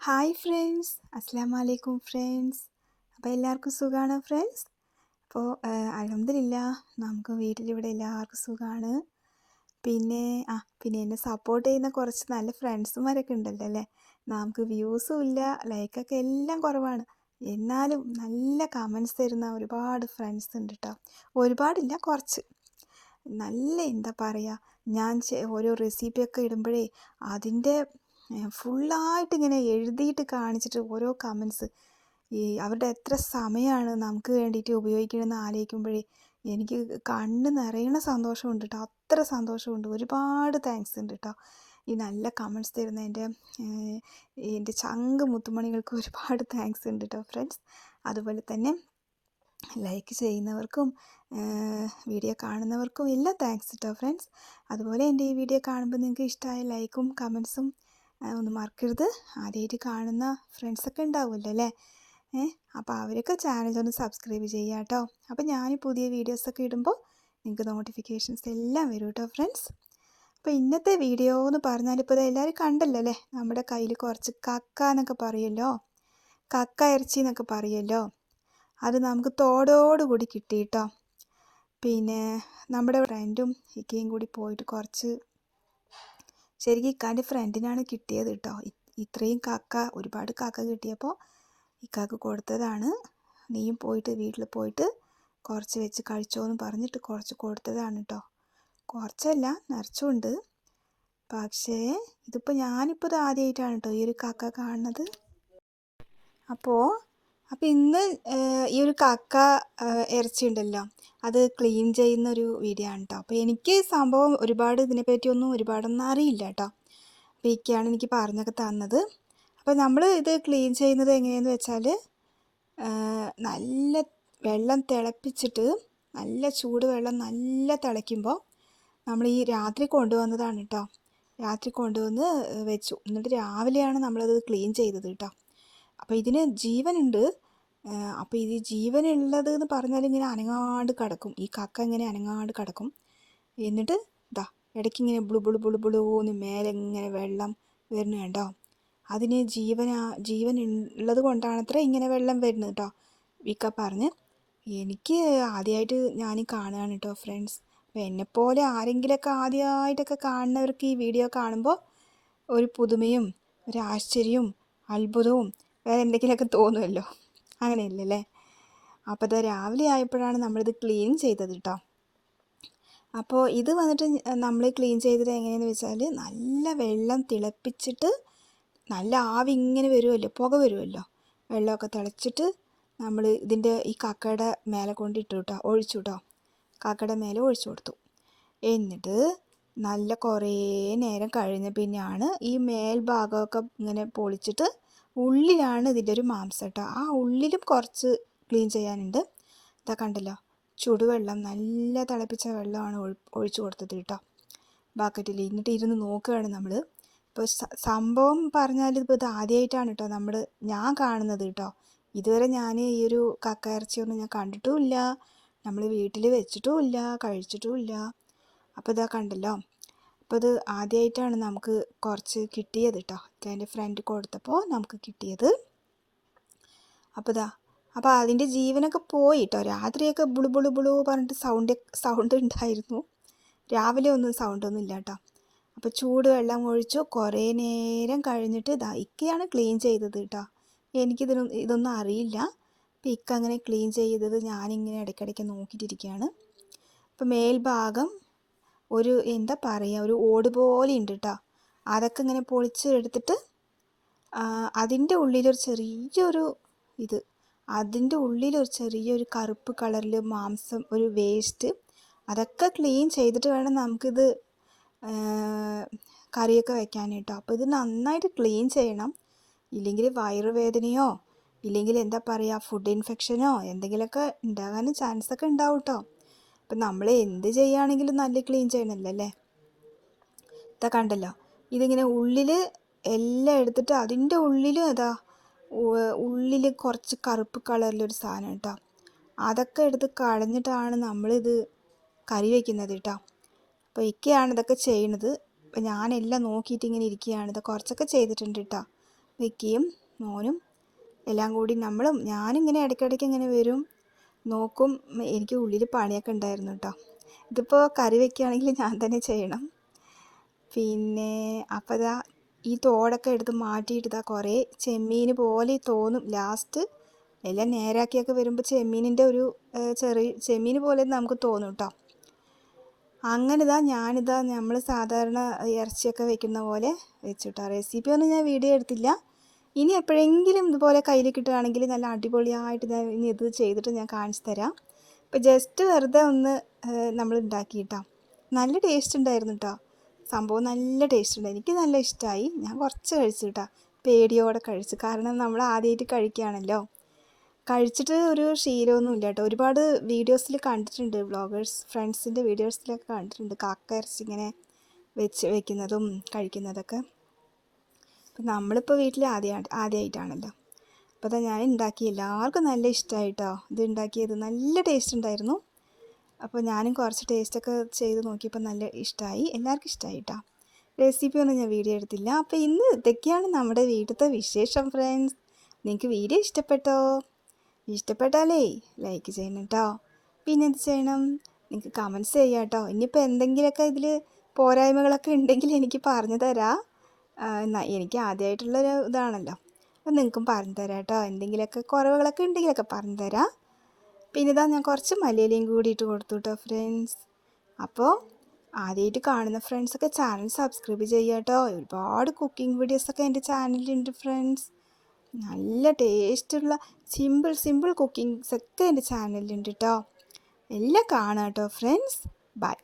Hi friends അസ്സാം വലൈക്കും friends അപ്പോൾ എല്ലാവർക്കും സുഖമാണ് ഫ്രണ്ട്സ് അപ്പോൾ അലഹമില്ല നമുക്ക് വീട്ടിലിവിടെ എല്ലാവർക്കും സുഖമാണ് പിന്നെ ആ പിന്നെ എന്നെ സപ്പോർട്ട് ചെയ്യുന്ന കുറച്ച് നല്ല ഫ്രണ്ട്സുമാരൊക്കെ ഉണ്ടല്ലോ അല്ലേ? നമുക്ക് വ്യൂസും ഇല്ല ലൈക്കൊക്കെ എല്ലാം കുറവാണ്. എന്നാലും നല്ല കമൻസ് തരുന്ന ഒരുപാട് ഫ്രണ്ട്സ് ഉണ്ട് കേട്ടോ ഒരുപാടില്ല കുറച്ച്. നല്ല എന്താ പറയുക ഞാൻ ഓരോ റെസിപ്പിയൊക്കെ ഇടുമ്പോഴേ അതിന്റെ ഫുള്ളായിട്ട് ഇങ്ങനെ എഴുതിയിട്ട് കാണിച്ചിട്ട് ഓരോ കമൻസ് ഈ അവരുടെ എത്ര സമയമാണ് നമുക്ക് വേണ്ടിയിട്ട് ഉപയോഗിക്കണമെന്ന് ആലോചിക്കുമ്പോഴേ എനിക്ക് കണ്ണ് നിറയണ സന്തോഷമുണ്ട് കേട്ടോ അത്ര സന്തോഷമുണ്ട്. ഒരുപാട് താങ്ക്സ് ഉണ്ട് കേട്ടോ ഈ നല്ല കമൻസ് തരുന്ന എന്റെ എന്റെ ചങ്ക് മുത്തുമണികൾക്ക് ഒരുപാട് താങ്ക്സ് ഉണ്ട് കേട്ടോ ഫ്രണ്ട്സ് അതുപോലെ തന്നെ ലൈക്ക് ചെയ്യുന്നവർക്കും വീഡിയോ കാണുന്നവർക്കും എല്ലാം താങ്ക്സ് കേട്ടോ ഫ്രണ്ട്സ് അതുപോലെ എന്റെ ഈ വീഡിയോ കാണുമ്പോൾ നിങ്ങൾക്ക് ഇഷ്ടമായ ലൈക്കും കമൻസും ഒന്ന് മറക്കരുത്. ആദ്യമായിട്ട് കാണുന്ന ഫ്രണ്ട്സൊക്കെ ഉണ്ടാവുമല്ലോ അല്ലേ? ഏ അപ്പോൾ അവരൊക്കെ ചാനൽ ഒന്ന് സബ്സ്ക്രൈബ് ചെയ്യുക കേട്ടോ. അപ്പോൾ ഞാൻ പുതിയ വീഡിയോസൊക്കെ ഇടുമ്പോൾ നിങ്ങൾക്ക് നോട്ടിഫിക്കേഷൻസ് എല്ലാം വരും കേട്ടോ ഫ്രണ്ട്സ് അപ്പോൾ ഇന്നത്തെ വീഡിയോ എന്ന് പറഞ്ഞാൽ ഇപ്പോൾ ഇത് എല്ലാവരും കണ്ടല്ലോ അല്ലേ? നമ്മുടെ കയ്യിൽ കുറച്ച് കക്ക എന്നൊക്കെ പറയുമല്ലോ കക്ക ഇറച്ചി എന്നൊക്കെ പറയുമല്ലോ അത് നമുക്ക് തോടോടുകൂടി കിട്ടി കേട്ടോ. പിന്നെ നമ്മുടെ ഫ്രണ്ടും ഇക്കയും കൂടി പോയിട്ട് കുറച്ച് ശരിക്കും ഇക്കാന്റെ ഫ്രണ്ടിനാണ് കിട്ടിയത് കേട്ടോ ഇത്രയും കാക്ക ഒരുപാട് കാക്ക കിട്ടിയപ്പോൾ ഇക്കാക്ക് കൊടുത്തതാണ്. നീയും പോയിട്ട് വീട്ടിൽ പോയിട്ട് കുറച്ച് വെച്ച് കഴിച്ചോ എന്ന് പറഞ്ഞിട്ട് കുറച്ച് കൊടുത്തതാണ് കേട്ടോ കുറച്ചല്ല നിറച്ചുണ്ട് പക്ഷേ ഇതിപ്പോൾ ഞാനിപ്പോൾ ഇത് ആദ്യമായിട്ടാണ് കേട്ടോ ഈ ഒരു കാക്ക കാണുന്നത്. അപ്പോൾ അപ്പോൾ ഇന്ന് ഈ ഒരു കാക്ക ഇറച്ചി ഉണ്ടല്ലോ അത് ക്ലീൻ ചെയ്യുന്ന ഒരു വീഡിയോ ആണ് കേട്ടോ അപ്പോൾ എനിക്ക് സംഭവം ഒരുപാട് ഇതിനെപ്പറ്റിയൊന്നും ഒരുപാടൊന്നും അറിയില്ല കേട്ടോ അപ്പോൾ ഇക്കയാണ് എനിക്ക് പറഞ്ഞൊക്കെ തന്നത്. അപ്പോൾ നമ്മൾ ഇത് ക്ലീൻ ചെയ്യുന്നത് എങ്ങനെയെന്ന് വെച്ചാൽ നല്ല വെള്ളം തിളപ്പിച്ചിട്ട് നല്ല ചൂട് വെള്ളം നല്ല തിളയ്ക്കുമ്പോൾ നമ്മൾ ഈ രാത്രി കൊണ്ടുവന്നതാണ് കേട്ടോ രാത്രി കൊണ്ടുവന്ന് വെച്ചു. എന്നിട്ട് രാവിലെയാണ് നമ്മളത് ക്ലീൻ ചെയ്തത് കേട്ടോ അപ്പോൾ ഇതിന് ജീവനുണ്ട്. അപ്പോൾ ഇത് ജീവനുള്ളത് എന്ന് പറഞ്ഞാൽ ഇങ്ങനെ അനങ്ങാണ്ട് കിടക്കും. ഈ കക്ക ഇങ്ങനെ അനങ്ങാണ്ട് കിടക്കും. എന്നിട്ട് ഇതാ ഇടയ്ക്ക് ഇങ്ങനെ ബുളു ബുളു ബുളു ബുളുന്ന് മേലെ ഇങ്ങനെ വെള്ളം വരുന്ന കേട്ടോ അതിന് ജീവന ജീവൻ ഉള്ളത് കൊണ്ടാണത്ര ഇങ്ങനെ വെള്ളം വരുന്നത് കേട്ടോ. വിക്ക പറഞ്ഞ് എനിക്ക് ആദ്യമായിട്ട് ഞാൻ കാണുകയാണ് കേട്ടോ ഫ്രണ്ട്സ്. അപ്പോൾ എന്നെപ്പോലെ ആരെങ്കിലുമൊക്കെ ആദ്യമായിട്ടൊക്കെ കാണുന്നവർക്ക് ഈ വീഡിയോ കാണുമ്പോൾ ഒരു പുതുമയും ഒരു ആശ്ചര്യവും അത്ഭുതവും വേറെ എന്തെങ്കിലുമൊക്കെ തോന്നുമല്ലോ. അങ്ങനെയല്ലേ? അപ്പോൾ ഇത് രാവിലെ ആയപ്പോഴാണ് നമ്മളിത് ക്ലീൻ ചെയ്തത് കേട്ടോ അപ്പോൾ ഇത് വന്നിട്ട് നമ്മൾ ക്ലീൻ ചെയ്തത് എങ്ങനെയെന്ന് വെച്ചാൽ നല്ല വെള്ളം തിളപ്പിച്ചിട്ട് നല്ല ആവി ഇങ്ങനെ വരുമല്ലോ പുക വരുമല്ലോ വെള്ളമൊക്കെ തിളച്ചിട്ട് നമ്മൾ ഇതിന്റെ ഈ കക്കയുടെ മേലെ കൊണ്ടിട്ടു കേട്ടോ ഒഴിച്ചു കേട്ടോ കാക്കയുടെ മേലെ ഒഴിച്ചു കൊടുത്തു. എന്നിട്ട് നല്ല കുറേ നേരം കഴിഞ്ഞ പിന്നെയാണ് ഈ മേൽഭാഗമൊക്കെ ഇങ്ങനെ പൊളിച്ചിട്ട് ഉള്ളിലാണ് ഇതിന്റെ ഒരു മാംസം കേട്ടോ. ആ ഉള്ളിലും കുറച്ച് ക്ലീൻ ചെയ്യാനുണ്ട്. ഇതാ കണ്ടല്ലോ ചുടുവെള്ളം നല്ല തിളപ്പിച്ച വെള്ളമാണ് ഒഴി ഒഴിച്ചു കൊടുത്തത് കേട്ടോ. ബക്കറ്റിൽ എന്നിട്ട് ഇരുന്ന് നോക്കുകയാണ് നമ്മൾ ഇപ്പോൾ സംഭവം പറഞ്ഞാൽ ഇപ്പോൾ ഇത് ആദ്യമായിട്ടാണ് കേട്ടോ നമ്മൾ ഞാൻ കാണുന്നത് കേട്ടോ. ഇതുവരെ ഞാൻ ഈ ഒരു കക്കയിറച്ചിയൊന്നും ഞാൻ കണ്ടിട്ടുമില്ല നമ്മൾ വീട്ടിൽ വെച്ചിട്ടുമില്ല കഴിച്ചിട്ടുമില്ല അപ്പോൾ ഇതാ കണ്ടല്ലോ. അപ്പോൾ ഇത് ആദ്യമായിട്ടാണ് നമുക്ക് കുറച്ച് കിട്ടിയത് കേട്ടോ. എന്റെ ഫ്രണ്ട് കൊടുത്തപ്പോൾ നമുക്ക് കിട്ടിയത്. അപ്പോൾ ഇതാ അപ്പോൾ അതിന്റെ ജീവനൊക്കെ പോയി കേട്ടോ. രാത്രിയൊക്കെ ബുളു ബുളു ബുളു പറഞ്ഞിട്ട് സൗണ്ട് സൗണ്ട് ഉണ്ടായിരുന്നു. രാവിലെ ഒന്നും സൗണ്ടൊന്നും ഇല്ല കേട്ടോ. അപ്പോൾ ചൂട് വെള്ളം ഒഴിച്ചു കുറേ നേരം കഴിഞ്ഞിട്ട് ഇതാ ഇക്കയാണ് ക്ലീൻ ചെയ്തത് കേട്ടോ. എനിക്കിതിനൊന്നും ഇതൊന്നും അറിയില്ല. അപ്പോൾ ഇക്ക അങ്ങനെ ക്ലീൻ ചെയ്തത് ഞാനിങ്ങനെ ഇടയ്ക്കിടയ്ക്ക് നോക്കിയിട്ടിരിക്കുകയാണ്. അപ്പോൾ മേൽഭാഗം ഒരു എന്താ പറയുക ഒരു ഓട് പോലെ ഉണ്ട് കേട്ടോ അതൊക്കെ ഇങ്ങനെ പൊളിച്ച് എടുത്തിട്ട് അതിന്റെ ഉള്ളിലൊരു ചെറിയൊരു ഇത്. അതിന്റെ ഉള്ളിലൊരു ചെറിയൊരു കറുപ്പ് കളറിൽ മാംസം ഒരു വേസ്റ്റ് അതൊക്കെ ക്ലീൻ ചെയ്തിട്ട് വേണം നമുക്കിത് കറിയൊക്കെ വെക്കാൻ കേട്ടോ അപ്പോൾ ഇത് നന്നായിട്ട് ക്ലീൻ ചെയ്യണം. ഇല്ലെങ്കിൽ വയറുവേദനയോ ഇല്ലെങ്കിൽ എന്താ പറയുക ഫുഡ് ഇൻഫെക്ഷനോ എന്തെങ്കിലുമൊക്കെ ഉണ്ടാകാനും ചാൻസൊക്കെ ഉണ്ടാവും കേട്ടോ അപ്പം നമ്മൾ എന്ത് ചെയ്യുകയാണെങ്കിലും നല്ല ക്ലീൻ ചെയ്യണമല്ലോ ഇതാ കണ്ടല്ലോ. ഇതിങ്ങനെ ഉള്ളിൽ എല്ലാം എടുത്തിട്ട് അതിന്റെ ഉള്ളിലും അതാ ഉള്ളിൽ കുറച്ച് കറുപ്പ് കളറിലൊരു സാധനം കേട്ടോ അതൊക്കെ എടുത്ത് കളഞ്ഞിട്ടാണ് നമ്മളിത് കറി വയ്ക്കുന്നത് കേട്ടോ. അപ്പോൾ ഇക്കയാണ് ഇതൊക്കെ ചെയ്യണത്. അപ്പോൾ ഞാനെല്ലാം നോക്കിയിട്ട് ഇങ്ങനെ ഇരിക്കുകയാണ്. ഇത് കുറച്ചൊക്കെ ചെയ്തിട്ടുണ്ട് കേട്ടോ. വിക്കിയും മോനും എല്ലാം കൂടി നമ്മളും ഞാനിങ്ങനെ ഇടയ്ക്കിടയ്ക്ക് ഇങ്ങനെ വരും. നോക്കും. എനിക്ക് ഉള്ളിൽ പണിയൊക്കെ ഉണ്ടായിരുന്നു കേട്ടോ ഇതിപ്പോൾ കറി വെക്കുകയാണെങ്കിൽ ഞാൻ തന്നെ ചെയ്യണം. പിന്നെ അപ്പോൾ ഇതാ ഈ തോടൊക്കെ എടുത്ത് മാറ്റിയിട്ട് കുറേ ചെമ്മീൻ പോലെ തോന്നും. ലാസ്റ്റ് എല്ലാം നേരാക്കിയൊക്കെ വരുമ്പോൾ ചെമ്മീനിന്റെ ഒരു ചെറിയ ചെമ്മീൻ പോലെ നമുക്ക് തോന്നും കേട്ടോ അങ്ങനെ ഇതാ ഞാനിതാ നമ്മൾ സാധാരണ ഇറച്ചിയൊക്കെ വെക്കുന്ന പോലെ വെച്ചിട്ടാ റെസിപ്പി ഒന്നും ഞാൻ വീഡിയോ എടുത്തില്ല. ഇനി എപ്പോഴെങ്കിലും ഇതുപോലെ കയ്യിൽ കിട്ടുകയാണെങ്കിൽ നല്ല അടിപൊളിയായിട്ട് ഞാൻ ഇനി ഇത് ചെയ്തിട്ട് ഞാൻ കാണിച്ചു തരാം. ഇപ്പം ജസ്റ്റ് വെറുതെ ഒന്ന് നമ്മൾ ഉണ്ടാക്കിയിട്ടാ. നല്ല ടേസ്റ്റ് ഉണ്ടായിരുന്നു കേട്ടോ സംഭവം നല്ല ടേസ്റ്റ് ഉണ്ട്. എനിക്ക് നല്ല ഇഷ്ടമായി ഞാൻ കുറച്ച് കഴിച്ചു കേട്ടോ പേടിയോടെ കഴിച്ചു. കാരണം നമ്മൾ ആദ്യമായിട്ട് കഴിക്കുകയാണല്ലോ. കഴിച്ചിട്ട് ഒരു ശീലമൊന്നും ഇല്ല കേട്ടോ ഒരുപാട് വീഡിയോസിൽ കണ്ടിട്ടുണ്ട്. വ്ളോഗേഴ്സ് ഫ്രണ്ട്സിന്റെ വീഡിയോസിലൊക്കെ കണ്ടിട്ടുണ്ട്. കാക്ക ഇറച്ചി ഇങ്ങനെ വെച്ച് വെക്കുന്നതും കഴിക്കുന്നതൊക്കെ. അപ്പം നമ്മളിപ്പോൾ വീട്ടിൽ ആദ്യം ആദ്യമായിട്ടാണല്ലോ അപ്പോൾ അതാ ഞാൻ ഉണ്ടാക്കി എല്ലാവർക്കും നല്ല ഇഷ്ടമായിട്ടോ ഇത് ഉണ്ടാക്കിയത് നല്ല ടേസ്റ്റ് ഉണ്ടായിരുന്നു അപ്പോൾ ഞാനും കുറച്ച് ടേസ്റ്റൊക്കെ ചെയ്ത് നോക്കിയപ്പോൾ നല്ല ഇഷ്ടമായി എല്ലാവർക്കും ഇഷ്ടമായിട്ടോ റെസിപ്പി ഒന്നും ഞാൻ വീഡിയോ എടുത്തില്ല. അപ്പോൾ ഇന്ന് ഇതൊക്കെയാണ് നമ്മുടെ വീട്ടിലത്തെ വിശേഷം ഫ്രണ്ട്സ് നിങ്ങൾക്ക് വീഡിയോ ഇഷ്ടപ്പെട്ടോ? ഇഷ്ടപ്പെട്ടാലേ ലൈക്ക് ചെയ്യണം കേട്ടോ പിന്നെ എന്ത് ചെയ്യണം? നിങ്ങൾക്ക് കമന്റ്സ് ചെയ്യാം കേട്ടോ ഇനിയിപ്പോൾ എന്തെങ്കിലുമൊക്കെ ഇതിൽ പോരായ്മകളൊക്കെ ഉണ്ടെങ്കിൽ എനിക്ക് പറഞ്ഞു തരാം. ന- എനിക്ക് ആദ്യമായിട്ടുള്ളൊരു ഇതാണല്ലോ. അപ്പം നിങ്ങൾക്കും പറഞ്ഞു തരാം കേട്ടോ. എന്തെങ്കിലുമൊക്കെ കുറവുകളൊക്കെ ഉണ്ടെങ്കിലൊക്കെ പറഞ്ഞു തരാം. പിന്നെ ഇതാ ഞാൻ കുറച്ച് മലയിലയും കൂടിയിട്ട് കൊടുത്തു കേട്ടോ ഫ്രണ്ട്സ് അപ്പോൾ ആദ്യമായിട്ട് കാണുന്ന ഫ്രണ്ട്സൊക്കെ ചാനൽ സബ്സ്ക്രൈബ് ചെയ്യുക കേട്ടോ. ഒരുപാട് കുക്കിംഗ് വീഡിയോസൊക്കെ എന്റെ ചാനലിലുണ്ട് ഫ്രണ്ട്സ് നല്ല ടേസ്റ്റുള്ള സിമ്പിൾ സിമ്പിൾ കുക്കിംഗ്സൊക്കെ എന്റെ ചാനലിലുണ്ട് കേട്ടോ. എല്ലാം കാണാം കേട്ടോ ഫ്രണ്ട്സ് ബൈ